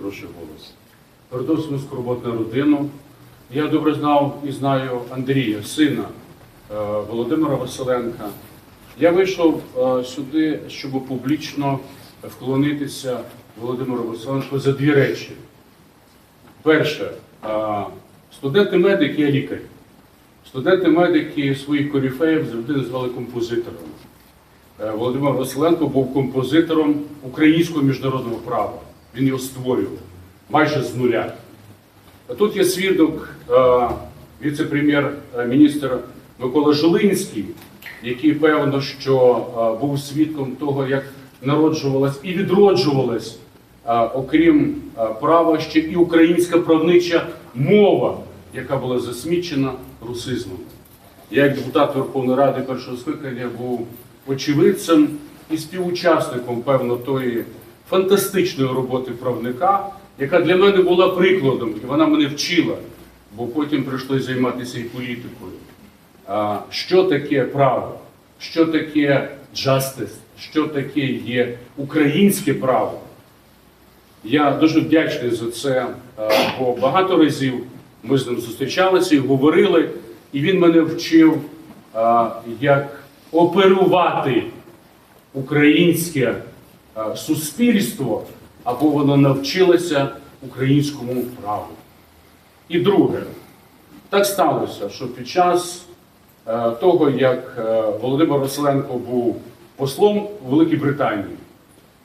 хороший голос. Передав скорботну родину. Я добре знав і знаю Андрія, сина е, Володимира Василенка. Я вийшов е, сюди, щоб публічно вклонитися Володимиру Василенку за дві речі. Перше, е, студенти-медики, я лікар. Студенти-медики своїх коріфеїв завжди називали композиторами. Володимир Василенко був композитором українського міжнародного права. Він його створював майже з нуля. Тут є свідок е, віце-прем'єр-міністр Микола Жилинський, який певно, що е, був свідком того, як народжувалась і відроджувалась, е, окрім е, права, ще і українська правнича мова, яка була засмічена русизмом. Я, як депутат Верховної Ради першого скликання, був очевидцем і співучасником, певно, тої фантастичної роботи правника, яка для мене була прикладом, і вона мене вчила, бо потім прийшлося займатися і політикою. Що таке право? Що таке justice? Що таке є українське право? Я дуже вдячний за це, бо багато разів ми з ним зустрічалися і говорили, і він мене вчив, як оперувати українське суспільство, або воно навчилося українському праву. І друге, так сталося, що під час е, того, як е, Володимир Василенко був послом у Великій Британії,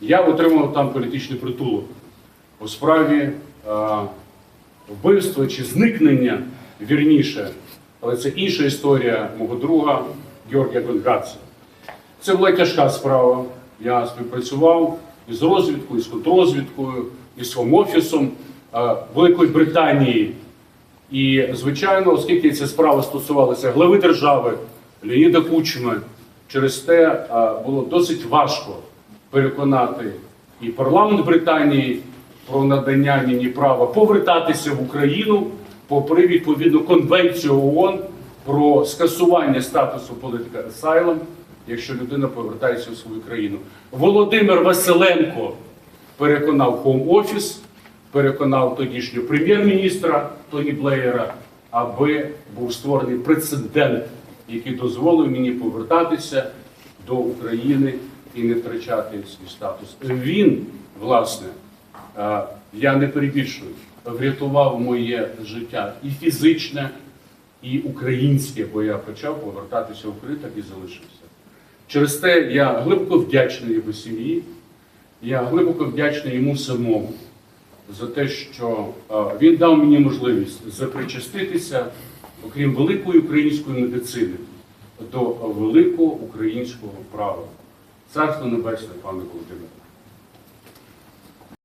я отримав там політичний притулок у справі е, вбивства чи зникнення, вірніше, але це інша історія мого друга Георгія Гонгадзе. Це була тяжка справа. Я співпрацював із розвідкою, з контррозвідкою, із своїм офісом е, Великої Британії. І, звичайно, оскільки ця справа стосувалася глави держави Леоніда Кучми, через те е, було досить важко переконати і парламент Британії про надання мені права повертатися в Україну попри відповідну конвенцію ООН про скасування статусу політика асайлом, якщо людина повертається в свою країну. Володимир Василенко переконав Home Office, переконав тодішнього прем'єр-міністра Тоні Блеєра, аби був створений прецедент, який дозволив мені повертатися до України і не втрачати свій статус. Він, власне, е, я не перебільшую, врятував моє життя і фізичне, і українське, бо я почав повертатися в Україну, так і залишився. Через те я глибоко вдячний його сім'ї, я глибоко вдячний йому самому за те, що е, він дав мені можливість запричаститися, окрім великої української медицини, до великого українського права. Царство Небесне, пане Володимире.